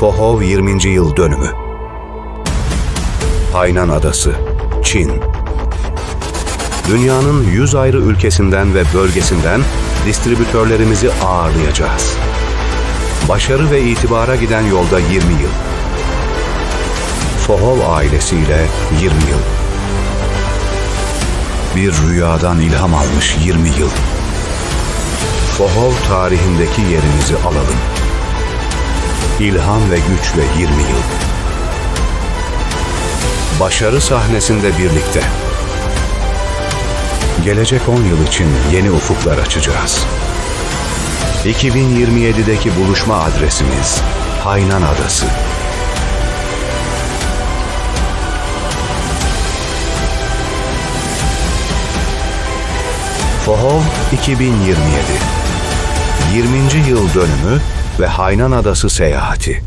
Fohov 20. yıl dönümü. Hainan Adası, Çin. Dünyanın 100 ayrı ülkesinden ve bölgesinden distribütörlerimizi ağırlayacağız. Başarı ve itibara giden yolda 20 yıl. Fohov ailesiyle 20 yıl. Bir rüyadan ilham almış 20 yıl. Fohov tarihindeki yerinizi alalım. İlham ve güçle 20 yıl. Başarı sahnesinde birlikte. Gelecek 10 yıl için yeni ufuklar açacağız. 2027'deki buluşma adresimiz Haynan Adası. Fohov 2027 20. yıl dönümü ve Haynan Adası seyahati.